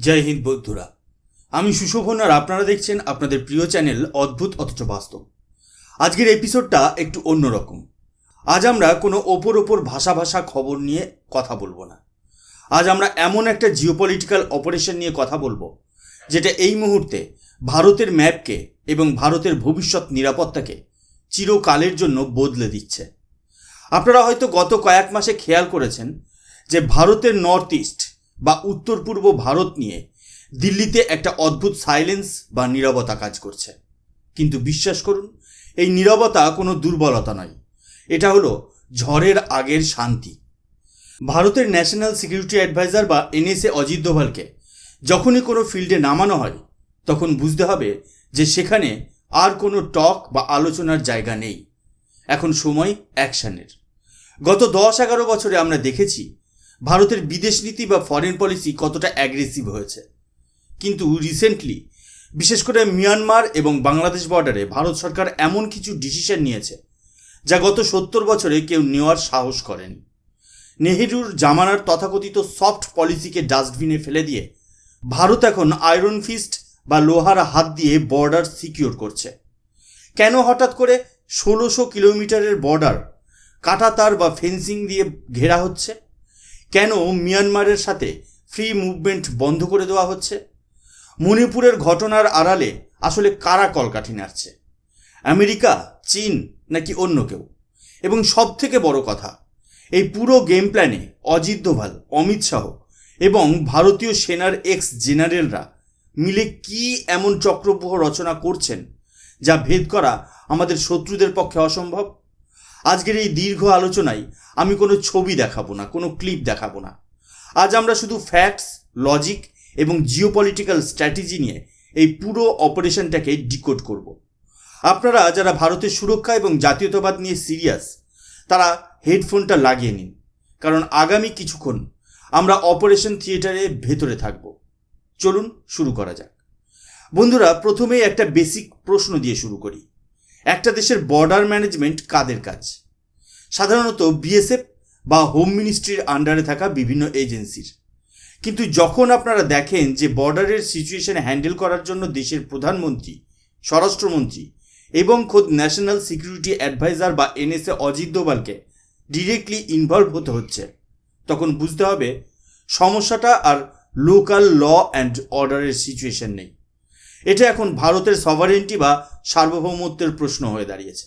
জয় হিন্দ বন্ধুরা। আমি সুশোভন আর আপনারা দেখছেন আপনাদের প্রিয় চ্যানেল অদ্ভুত অথচ বাস্তব। আজকের এপিসোডটা একটু অন্যরকম। আজ আমরা কোনো ওপর ওপর ভাষা ভাষা খবর নিয়ে কথা বলব না। আজ আমরা এমন একটা জিওপলিটিক্যাল অপারেশন নিয়ে কথা বলব, যেটা এই মুহূর্তে ভারতের ম্যাপকে এবং ভারতের ভবিষ্যৎ নিরাপত্তাকে চিরকালের জন্য বদলে দিচ্ছে। আপনারা হয়তো গত কয়েক মাসে খেয়াল করেছেন যে ভারতের নর্থ ইস্ট বা উত্তর পূর্ব ভারত নিয়ে দিল্লিতে একটা অদ্ভুত সাইলেন্স বা নীরবতা কাজ করছে। কিন্তু বিশ্বাস করুন, এই নীরবতা কোনো দুর্বলতা নয়। এটা হলো ঝড়ের আগের শান্তি। ভারতের ন্যাশনাল সিকিউরিটি অ্যাডভাইজার বা এনএসএ অজিত দোভালকে যখনই কোনো ফিল্ডে নামানো হয়, তখন বুঝতে হবে যে সেখানে আর কোনো টক বা আলোচনার জায়গা নেই। এখন সময় অ্যাকশানের গত দশ এগারো বছরে আমরা দেখেছি ভারতের বিদেশ নীতি বা ফরেন পলিসি কতটা অ্যাগ্রেসিভ হয়েছে। কিন্তু রিসেন্টলি বিশেষ করে মিয়ানমার এবং বাংলাদেশ বর্ডারে ভারত সরকার এমন কিছু ডিসিশন নিয়েছে, যা গত সত্তর বছরে কেউ নেওয়ার সাহস করেনি। নেহেরুর জামানার তথাকথিত সফট পলিসিকে ডাস্টবিনে ফেলে দিয়ে ভারত এখন আয়রন ফিস্ট বা লোহার হাত দিয়ে বর্ডার সিকিউর করছে। কেন হঠাৎ করে ষোলোশো কিলোমিটারের বর্ডার কাটাতার বা ফেন্সিং দিয়ে ঘেরা হচ্ছে? কেন মিয়ানমারের সাথে ফ্রি মুভমেন্ট বন্ধ করে দেওয়া হচ্ছে? মণিপুরের ঘটনার আড়ালে আসলে কারা কলকাঠি নাড়ছে আমেরিকা, চীন নাকি অন্য কেউ? এবং সব থেকে বড় কথা, এই পুরো গেম প্ল্যানে অজিত দোভাল, অমিত শাহ এবং ভারতীয় সেনার এক্স জেনারেলরা মিলে কি এমন চক্রব্যূহ রচনা করছেন, যা ভেদ করা আমাদের শত্রুদের পক্ষে অসম্ভব? আজকের এই দীর্ঘ আলোচনায় আমি কোনো ছবি দেখাবো না, কোনো ক্লিপ দেখাবো না। আজ আমরা শুধু ফ্যাক্টস লজিক এবং জিওপলিটিক্যাল স্ট্র্যাটেজি নিয়ে এই পুরো অপারেশনটাকে ডিকোড করব। আপনারা যারা ভারতের সুরক্ষা এবং জাতীয়তাবাদ নিয়ে সিরিয়াস তারা হেডফোনটা লাগিয়ে নিন, কারণ আগামী কিছুক্ষণ আমরা অপারেশন থিয়েটারে ভেতরে থাকব। চলুন শুরু করা যাক। বন্ধুরা, প্রথমেই একটা বেসিক প্রশ্ন দিয়ে শুরু করি। একটা দেশের বর্ডার ম্যানেজমেন্ট কাদের কাজ? সাধারণত বিএসএফ বা হোম মিনিস্ট্রির আন্ডারে থাকা বিভিন্ন এজেন্সির কিন্তু যখন আপনারা দেখেন যে বর্ডারের সিচুয়েশন হ্যান্ডেল করার জন্য দেশের প্রধানমন্ত্রী, স্বরাষ্ট্রমন্ত্রী এবং খোদ ন্যাশনাল সিকিউরিটি অ্যাডভাইজার বা এনএসএ অজিত দোভালকে ডিরেক্টলি ইনভলভ হতে হচ্ছে, তখন বুঝতে হবে সমস্যাটা আর লোকাল ল অ্যান্ড অর্ডারের সিচুয়েশন নেই। এটা এখন ভারতের সভারেন্টি বা সার্বভৌমত্বের প্রশ্ন হয়ে দাঁড়িয়েছে।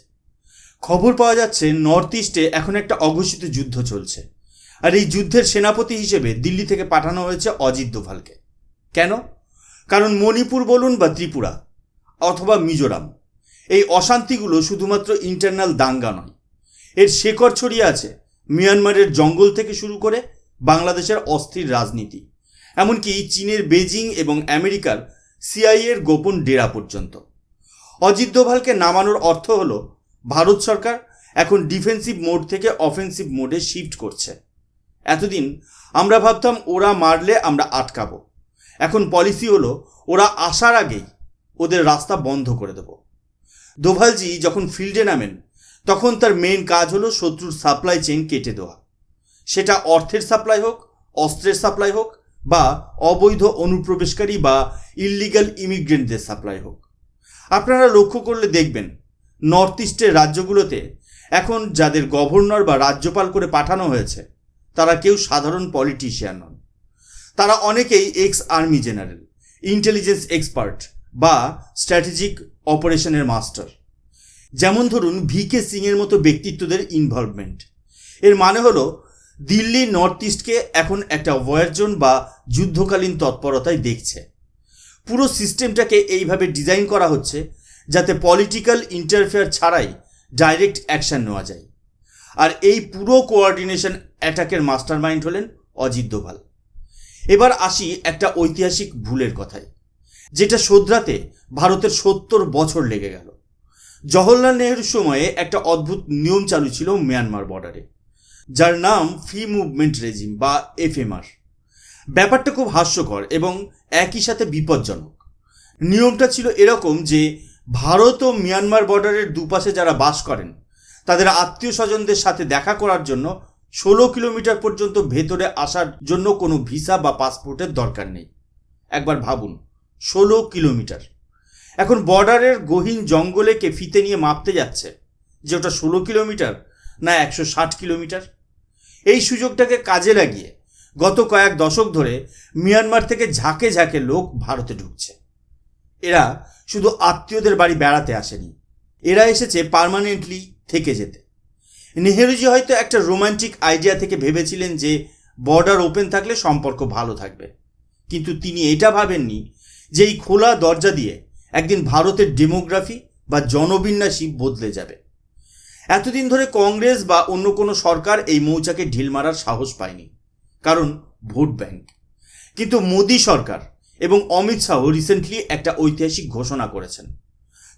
খবর পাওয়া যাচ্ছে নর্থ ইস্টে এখন একটা অঘোষিত যুদ্ধ চলছে। আর এই যুদ্ধের সেনাপতি হিসেবে দিল্লি থেকে পাঠানো হয়েছে অজিত দোভালকে। কেন? কারণ মণিপুর বলুন বা ত্রিপুরা, অথবা মিজোরাম, এই অশান্তিগুলো শুধুমাত্র ইন্টারনাল দাঙ্গা নয়। এর শেকড় ছড়িয়ে আছে মিয়ানমারের জঙ্গল থেকে শুরু করে বাংলাদেশের অস্থির রাজনীতি। এমনকি চীনের বেজিং এবং আমেরিকার সিআইএর গোপন ডেরা পর্যন্ত। অজিত দোভালকে নামানোর অর্থ হলো, ভারত সরকার এখন ডিফেন্সিভ মোড থেকে অফেন্সিভ মোডে শিফট করছে। এতদিন আমরা ভাবতাম ওরা মারলে আমরা আটকাবো। এখন পলিসি হলো, ওরা আসার আগেই ওদের রাস্তা বন্ধ করে দেব। দোভালজি যখন ফিল্ডে নামেন, তখন তার মেন কাজ হলো শত্রুর সাপ্লাই চেইন কেটে দেওয়া। সেটা অর্থের সাপ্লাই হোক, অস্ত্রের সাপ্লাই হোক বা অবৈধ অনুপ্রবেশকারী বা ইল্লিগাল ইমিগ্রেন্টদের সাপ্লাই হোক। আপনারা লক্ষ্য করলে দেখবেন নর্থ ইস্টের রাজ্যগুলোতে এখন যাদের গভর্নর বা রাজ্যপাল করে পাঠানো হয়েছে, তারা কেউ সাধারণ পলিটিশিয়ান নন। তারা অনেকেই ex army general intelligence expert বা স্ট্র্যাটেজিক অপারেশনের মাস্টার যেমন ধরুন ভি কে সিংয়ের মতো ব্যক্তিত্বদের ইনভলভমেন্ট এর মানে হলো দিল্লি নর্থ ইস্টকে এখন একটা ওয়ার জোন বা যুদ্ধকালীন তৎপরতায় দেখছে। পুরো সিস্টেমটাকে এইভাবে ডিজাইন করা হচ্ছে যাতে পলিটিক্যাল ইন্টারফেয়ার ছাড়াই ডাইরেক্ট অ্যাকশন নেওয়া যায়। আর এই পুরো কোঅর্ডিনেশন অ্যাটাকের মাস্টার মাইন্ড হলেন অজিত দোভাল। এবার আসি একটা ঐতিহাসিক ভুলের কথায়, যেটা শোধরাতে ভারতের সত্তর বছর লেগে গেল। জওহরলাল নেহরুর সময়ে একটা অদ্ভুত নিয়ম চালু ছিল মিয়ানমার বর্ডারে যার নাম ফ্রি মুভমেন্ট রেজিম বা এফএমআর। ব্যাপারটা খুব হাস্যকর এবং একই সাথে বিপজ্জনক। নিয়মটা ছিল এরকম যে, ভারত ও মিয়ানমার বর্ডারের দুপাশে যারা বাস করেন, তাদের আত্মীয় স্বজনদের সাথে দেখা করার জন্য ষোলো কিলোমিটার পর্যন্ত ভেতরে আসার জন্য কোনো ভিসা বা পাসপোর্টের দরকার নেই। একবার ভাবুন, ষোলো কিলোমিটার। এখন বর্ডারের গহীন জঙ্গলে কে ফিতে নিয়ে মাপতে যাচ্ছে যে, ওটা ষোলো কিলোমিটার না একশো ষাট কিলোমিটার? এই সুযোগটাকে কাজে লাগিয়ে গত কয়েক দশক ধরে মিয়ানমার থেকে ঝাঁকে ঝাঁকে লোক ভারতে ঢুকছে। এরা শুধু আত্মীয়দের বাড়ি বেড়াতে আসেনি। এরা এসেছে পার্মানেন্টলি থেকে যেতে। নেহেরুজি হয়তো একটা রোমান্টিক আইডিয়া থেকে ভেবেছিলেন যে বর্ডার ওপেন থাকলে সম্পর্ক ভালো থাকবে। কিন্তু তিনি এটা ভাবেননি যে এই খোলা দরজা দিয়ে একদিন ভারতের ডেমোগ্রাফি বা জনবিন্যাসই বদলে যাবে। এতদিন ধরে কংগ্রেস বা অন্য কোনো সরকার এই মৌচাকে ঢিল মারার সাহস পায়নি। কারণ ভোট ব্যাংক। কিন্তু মোদী সরকার এবং অমিত শাহ রিসেন্টলি একটা ঐতিহাসিক ঘোষণা করেছেন।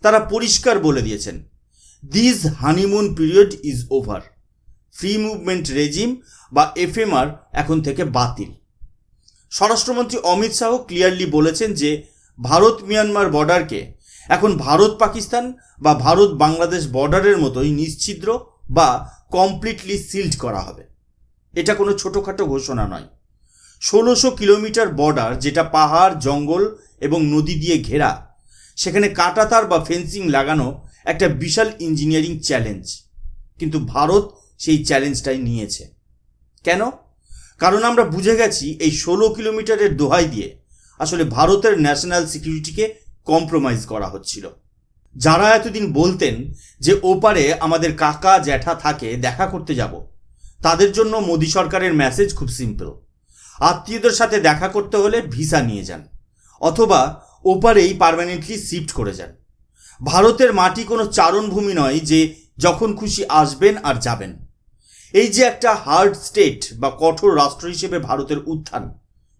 তারা পরিষ্কার বলে দিয়েছেন this honeymoon period is over free movement regime বা এফএমআর এখন থেকে বাতিল। স্বরাষ্ট্রমন্ত্রী অমিত শাহ ক্লিয়ারলি বলেছেন যে ভারত মিয়ানমার বর্ডারকে এখন ভারত পাকিস্তান বা ভারত বাংলাদেশ বর্ডারের মতোই নিশ্ছিদ্র বা কমপ্লিটলি সিল্ড করা হবে। এটা কোনো ছোটোখাটো ঘোষণা নয়। ষোলোশো কিলোমিটার বর্ডার যেটা পাহাড়, জঙ্গল এবং নদী দিয়ে ঘেরা, সেখানে কাঁটাতার বা ফেন্সিং লাগানো একটা বিশাল ইঞ্জিনিয়ারিং চ্যালেঞ্জ। কিন্তু ভারত সেই চ্যালেঞ্জটাই নিয়েছে। কেন? কারণ আমরা বুঝে গেছি এই ষোলো কিলোমিটারের দোহাই দিয়ে আসলে ভারতের ন্যাশনাল সিকিউরিটিকে কম্প্রোমাইজ করা হচ্ছিল। যারা এতদিন বলতেন যে ওপারে আমাদের কাকা জ্যাঠা থাকে, দেখা করতে যাব, তাদের জন্য মোদী সরকারের মেসেজ খুব সিম্পল আত্মীয়দের সাথে দেখা করতে হলে ভিসা নিয়ে যান, অথবা ওপারেই পার্মানেন্টলি শিফট করে যান। ভারতের মাটি কোনো চারণভূমি নয় যে যখন খুশি আসবেন আর যাবেন। এই যে একটা হার্ড স্টেট বা কঠোর রাষ্ট্র হিসেবে ভারতের উত্থান,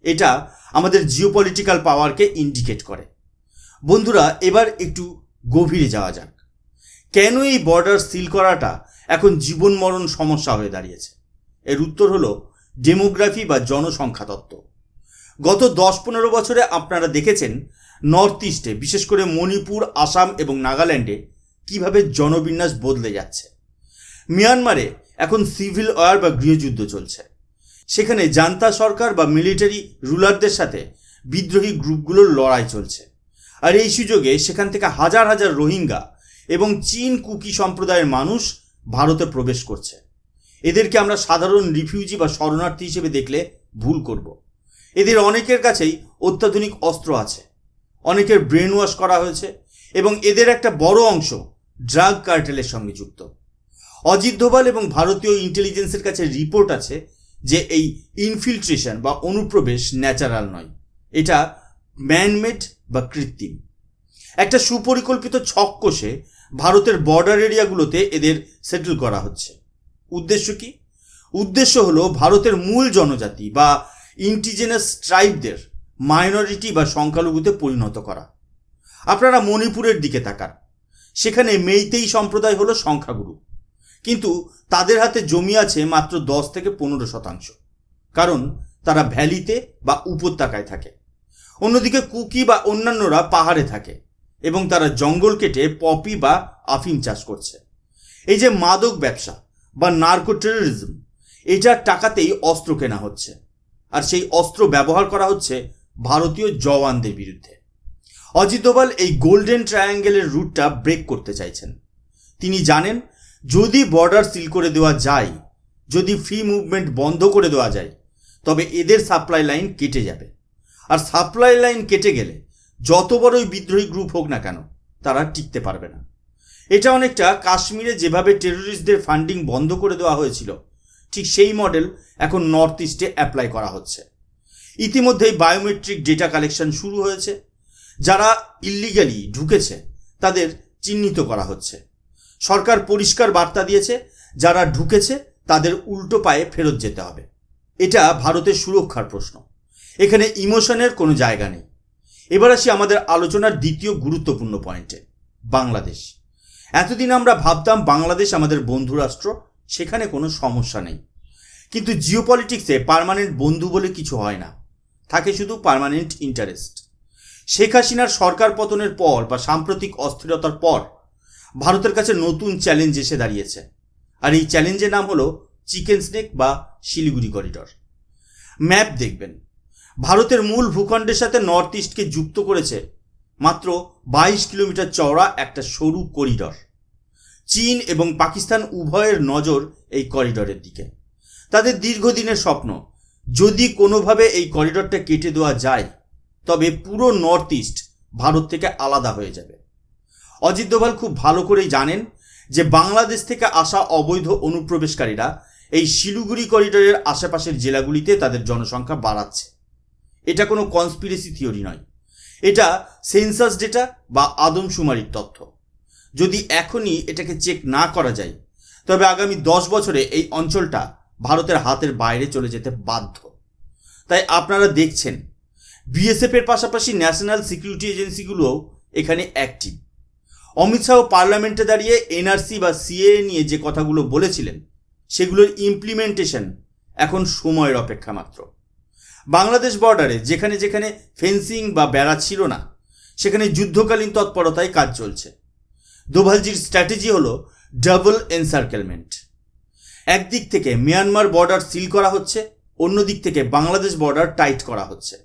এটা আমাদের জিওপলিটিক্যাল পাওয়ারকে ইন্ডিকেট করে। বন্ধুরা, এবার একটু গভীরে যাওয়া যাক। কেন এই বর্ডার সিল করাটা এখন জীবন মরণ সমস্যা হয়ে দাঁড়িয়েছে? এর উত্তর হলো ডেমোগ্রাফি বা জনসংখ্যা তত্ত্ব। গত দশ পনেরো বছরে আপনারা দেখেছেন নর্থ ইস্টে বিশেষ করে মণিপুর, আসাম এবং নাগাল্যান্ডে কীভাবে জনবিন্যাস বদলে যাচ্ছে। মিয়ানমারে এখন সিভিল ওয়ার বা গৃহযুদ্ধ চলছে। সেখানে জান্তা সরকার বা মিলিটারি রুলারদের সাথে বিদ্রোহী গ্রুপগুলোর লড়াই চলছে। আর এই সুযোগে সেখান থেকে হাজার হাজার রোহিঙ্গা এবং চীন কুকি সম্প্রদায়ের মানুষ ভারতে প্রবেশ করছে। এদেরকে আমরা সাধারণ রিফিউজি বা শরণার্থী হিসেবে দেখলে ভুল করব। এদের অনেকের কাছেই অত্যাধুনিক অস্ত্র আছে। অনেকের ব্রেন ওয়াশ করা হয়েছে এবং এদের একটা বড় অংশ ড্রাগ কার্টেলের সঙ্গে যুক্ত। অজিত দোভাল এবং ভারতীয় ইন্টেলিজেন্সের কাছে রিপোর্ট আছে যে এই ইনফিল্ট্রেশন বা অনুপ্রবেশ ন্যাচারাল নয়। এটা ম্যানমেড বা কৃত্রিম। একটা সুপরিকল্পিত ছক কষে ভারতের বর্ডার এরিয়াগুলোতে এদের সেটেল করা হচ্ছে। উদ্দেশ্য কি? উদ্দেশ্য হলো ভারতের মূল জনজাতি বা ইন্টিজেনাস ট্রাইবদের মাইনরিটি বা সংখ্যালঘুতে পরিণত করা। আপনারা মণিপুরের দিকে তাকান। সেখানে মেইতেই সম্প্রদায় হলো সংখ্যাগুরু। কিন্তু তাদের হাতে জমি আছে মাত্র দশ থেকে পনেরো শতাংশ। কারণ তারা ভ্যালিতে বা উপত্যকায় থাকে। অন্যদিকে কুকি বা অন্যান্যরা পাহাড়ে থাকে এবং তারা জঙ্গল কেটে পপি বা আফিম চাষ করছে। এই যে মাদক ব্যবসা বা নার্কো টেরোরিজম এটার টাকাতেই অস্ত্র কেনা হচ্ছে। আর সেই অস্ত্র ব্যবহার করা হচ্ছে ভারতীয় জওয়ানদের বিরুদ্ধে। অজিত দোভাল এই গোল্ডেন ট্রায়াঙ্গেলের রুটটা ব্রেক করতে চাইছেন। তিনি জানেন, যদি বর্ডার সিল করে দেওয়া যায়, যদি ফ্রি মুভমেন্ট বন্ধ করে দেওয়া যায়, তবে এদের সাপ্লাই লাইন কেটে যাবে। আর সাপ্লাই লাইন কেটে গেলে যত বড়ই বিদ্রোহী গ্রুপ হোক না কেন, তারা টিকতে পারবে না। এটা অনেকটা কাশ্মীরে যেভাবে টেরোরিস্টদের ফান্ডিং বন্ধ করে দেওয়া হয়েছিল, ঠিক সেই মডেল এখন নর্থ ইস্টে অ্যাপ্লাই করা হচ্ছে। ইতিমধ্যেই বায়োমেট্রিক ডেটা কালেকশন শুরু হয়েছে। যারা ইল্লিগালি ঢুকেছে, তাদের চিহ্নিত করা হচ্ছে। সরকার পরিষ্কার বার্তা দিয়েছে, যারা ঢুকেছে, তাদের উল্টো পায়ে ফেরত যেতে হবে। এটা ভারতের সুরক্ষার প্রশ্ন। এখানে ইমোশনের কোনো জায়গা নেই। এবার আসি আমাদের আলোচনার দ্বিতীয় গুরুত্বপূর্ণ পয়েন্টে, বাংলাদেশ। এতদিন আমরা ভাবতাম বাংলাদেশ আমাদের বন্ধু রাষ্ট্র সেখানে কোনো সমস্যা নেই। কিন্তু জিওপলিটিক্সে পার্মানেন্ট বন্ধু বলে কিছু হয় না। থাকে শুধু পার্মানেন্ট ইন্টারেস্ট। শেখ হাসিনার সরকার পতনের পর বা সাম্প্রতিক অস্থিরতার পর ভারতের কাছে নতুন চ্যালেঞ্জ এসে দাঁড়িয়েছে। আর এই চ্যালেঞ্জের নাম হলো চিকেন স্নেক বা শিলিগুড়ি করিডর। ম্যাপ দেখবেন। ভারতের মূল ভূখণ্ডের সাথে নর্থ ইস্টকে যুক্ত করেছে মাত্র বাইশ কিলোমিটার চওড়া একটা সরু করিডর। চীন এবং পাকিস্তান উভয়ের নজর এই করিডরের দিকে। তাদের দীর্ঘদিনের স্বপ্ন, যদি কোনোভাবে এই করিডরটা কেটে দেওয়া যায়, তবে পুরো নর্থ ইস্ট ভারত থেকে আলাদা হয়ে যাবে। অজিত দোভাল খুব ভালো করেই জানেন যে বাংলাদেশ থেকে আসা অবৈধ অনুপ্রবেশকারীরা এই শিলিগুড়ি করিডোরের আশেপাশের জেলাগুলিতে তাদের জনসংখ্যা বাড়াচ্ছে। এটা কোনো কনস্পিরেসি থিওরি নয়। এটা সেন্সাস ডেটা বা আদমশুমারির তথ্য। যদি এখনই এটাকে চেক না করা যায়, তবে আগামী দশ বছরে এই অঞ্চলটা ভারতের হাতের বাইরে চলে যেতে বাধ্য। তাই আপনারা দেখছেন বিএসএফ এর পাশাপাশি ন্যাশনাল সিকিউরিটি এজেন্সিগুলোও এখানে অ্যাক্টিভ অমিত শাহ পার্লামেন্টে দাঁড়িয়ে এনআরসি বা সিএ নিয়ে যে কথাগুলো বলেছিলেন, সেগুলোর ইমপ্লিমেন্টেশন এখন সময়ের অপেক্ষা মাত্র। বাংলাদেশ বর্ডারে যেখানে যেখানে ফেন্সিং বা বেড়া ছিল না, সেখানে যুদ্ধকালীন তৎপরতায় কাজ চলছে। দোভালজির স্ট্র্যাটেজি হল ডাবল এনসার্কেলমেন্ট একদিক থেকে মিয়ানমার বর্ডার সিল করা হচ্ছে অন্য দিক থেকে বাংলাদেশ বর্ডার টাইট করা হচ্ছে,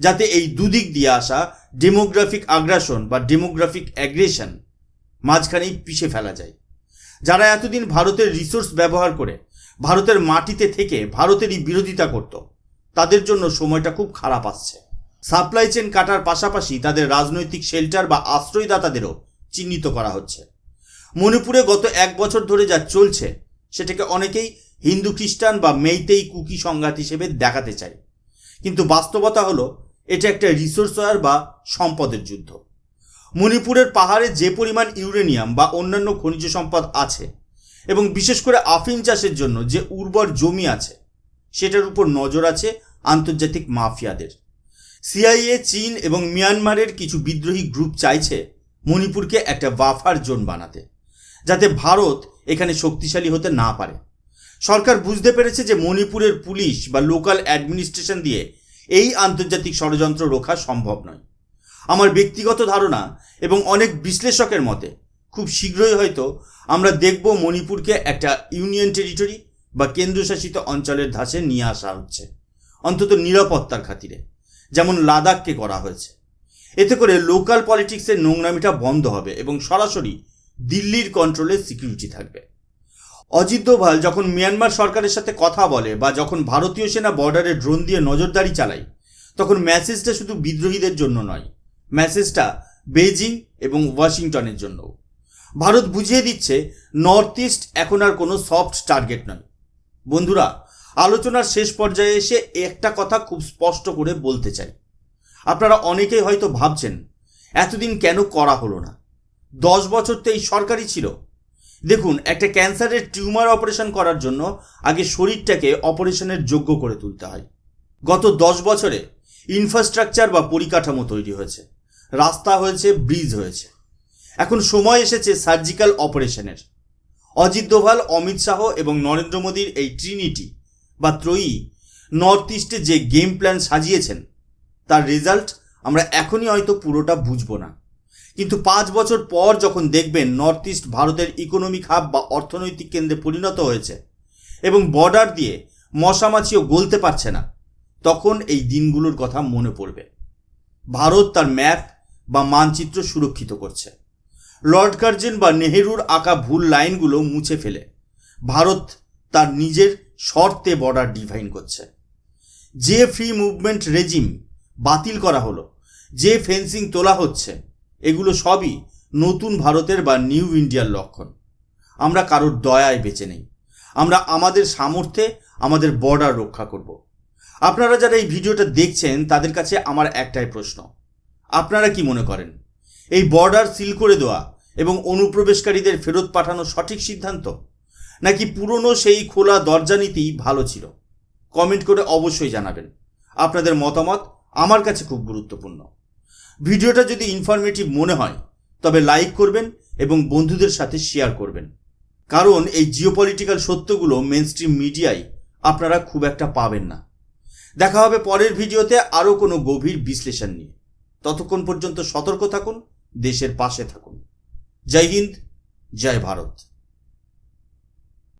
যাতে এই দুদিক দিয়ে আসা ডেমোগ্রাফিক আগ্রাসন বা ডেমোগ্রাফিক অ্যাগ্রেশন মাঝখানেই পিষে ফেলা যায়। যারা এতদিন ভারতের রিসোর্স ব্যবহার করে, ভারতের মাটিতে থেকে ভারতেরই বিরোধিতা করত তাদের জন্য সময়টা খুব খারাপ আসছে। সাপ্লাই চেন কাটার পাশাপাশি তাদের রাজনৈতিক শেল্টার বা আশ্রয়দাতাদেরও চিহ্নিত করা হচ্ছে। মণিপুরে গত এক বছর ধরে যা চলছে, সেটাকে অনেকেই হিন্দু খ্রিস্টান বা মেইতেই কুকি সংঘাত হিসেবে দেখাতে চায়। কিন্তু বাস্তবতা হলো, এটা একটা রিসোর্স বা সম্পদের যুদ্ধ। মণিপুরের পাহাড়ে যে পরিমাণ ইউরেনিয়াম বা অন্যান্য খনিজ সম্পদ আছে, এবং বিশেষ করে আফিম চাষের জন্য যে উর্বর জমি আছে, সেটার উপর নজর আছে আন্তর্জাতিক মাফিয়াদের। সিআইএ, চীন এবং মিয়ানমারের কিছু বিদ্রোহী গ্রুপ চাইছে মণিপুরকে একটা বাফার জোন বানাতে, যাতে ভারত এখানে শক্তিশালী হতে না পারে। সরকার বুঝতে পেরেছে যে মণিপুরের পুলিশ বা লোকাল অ্যাডমিনিস্ট্রেশন দিয়ে এই আন্তর্জাতিক ষড়যন্ত্র রোখা সম্ভব নয়। আমার ব্যক্তিগত ধারণা এবং অনেক বিশ্লেষকের মতে, খুব শীঘ্রই হয়তো আমরা দেখব মণিপুরকে একটা ইউনিয়ন টেরিটরি বা কেন্দ্রশাসিত অঞ্চলের ধাঁচে নিয়ে আসা হচ্ছে। অন্তত নিরাপত্তার খাতিরে, যেমন লাদাখকে করা হয়েছে। এতে করে লোকাল পলিটিক্সের নোংরামিটা বন্ধ হবে এবং সরাসরি দিল্লির কন্ট্রোলে সিকিউরিটি থাকবে। অজিত দোভাল যখন মিয়ানমার সরকারের সাথে কথা বলে বা যখন ভারতীয় সেনা বর্ডারে ড্রোন দিয়ে নজরদারি চালায়, তখন ম্যাসেজটা শুধু বিদ্রোহীদের জন্য নয় ম্যাসেজটা বেজিং এবং ওয়াশিংটনের জন্য ভারত বুঝিয়ে দিচ্ছে নর্থ ইস্ট এখন আর কোনো সফট টার্গেট নয়। বন্ধুরা আলোচনার শেষ পর্যায়ে এসে একটা কথা খুব স্পষ্ট করে বলতে চাই। আপনারা অনেকেই হয়তো ভাবছেন, এতদিন কেন করা হলো না? দশ বছর তো এই সরকারই ছিল। দেখুন, একটা ক্যান্সারের টিউমার অপারেশন করার জন্য আগে শরীরটাকে অপারেশনের যোগ্য করে তুলতে হয়। গত দশ বছরে ইনফ্রাস্ট্রাকচার বা পরিকাঠামো তৈরি হয়েছে। রাস্তা হয়েছে ব্রিজ হয়েছে। এখন সময় এসেছে সার্জিক্যাল অপারেশনের অজিত দোভাল, অমিত শাহ এবং নরেন্দ্র মোদীর এই ট্রিনিটি বা ত্রয়ী নর্থ ইস্টে যে গেম প্ল্যান সাজিয়েছেন, তার রেজাল্ট আমরা এখনই হয়তো পুরোটা বুঝব না। কিন্তু পাঁচ বছর পর যখন দেখবেন নর্থ ইস্ট ভারতের ইকোনমিক হাব বা অর্থনৈতিক কেন্দ্রে পরিণত হয়েছে এবং বর্ডার দিয়ে মশামাছিও গলতে পারছে না, তখন এই দিনগুলোর কথা মনে পড়বে। ভারত তার ম্যাপ বা মানচিত্র সুরক্ষিত করছে। লর্ড কার্জেন বা নেহেরুর আঁকা ভুল লাইনগুলো মুছে ফেলে। ভারত তার নিজের শর্তে বর্ডার ডিফাইন করছে। যে ফ্রি মুভমেন্ট রেজিম বাতিল করা হলো, যে ফেন্সিং তোলা হচ্ছে, এগুলো সবই নতুন ভারতের বা নিউ ইন্ডিয়ার লক্ষণ। আমরা কারোর দয়ায় বেঁচে নেই। আমরা আমাদের সামর্থ্যে আমাদের বর্ডার রক্ষা করব। আপনারা যারা এই ভিডিওটা দেখছেন, তাদের কাছে আমার একটাই প্রশ্ন। আপনারা কি মনে করেন? এই বর্ডার সিল করে দেওয়া এবং অনুপ্রবেশকারীদের ফেরত পাঠানো সঠিক সিদ্ধান্ত? নাকি পুরনো সেই খোলা দরজা নীতিই ভালো ছিল? কমেন্ট করে অবশ্যই জানাবেন। আপনাদের মতামত আমার কাছে খুব গুরুত্বপূর্ণ। ভিডিওটা যদি ইনফরমেটিভ মনে হয়, তবে লাইক করবেন এবং বন্ধুদের সাথে শেয়ার করবেন। কারণ এই জিওপলিটিক্যাল সত্যগুলো মেনস্ট্রিম মিডিয়ায় আপনারা খুব একটা পাবেন না। দেখা হবে পরের ভিডিওতে আরও কোনো গভীর বিশ্লেষণ নিয়ে। ততক্ষণ পর্যন্ত সতর্ক থাকুন, দেশের পাশে থাকুন। জয় হিন্দ, জয় ভারত।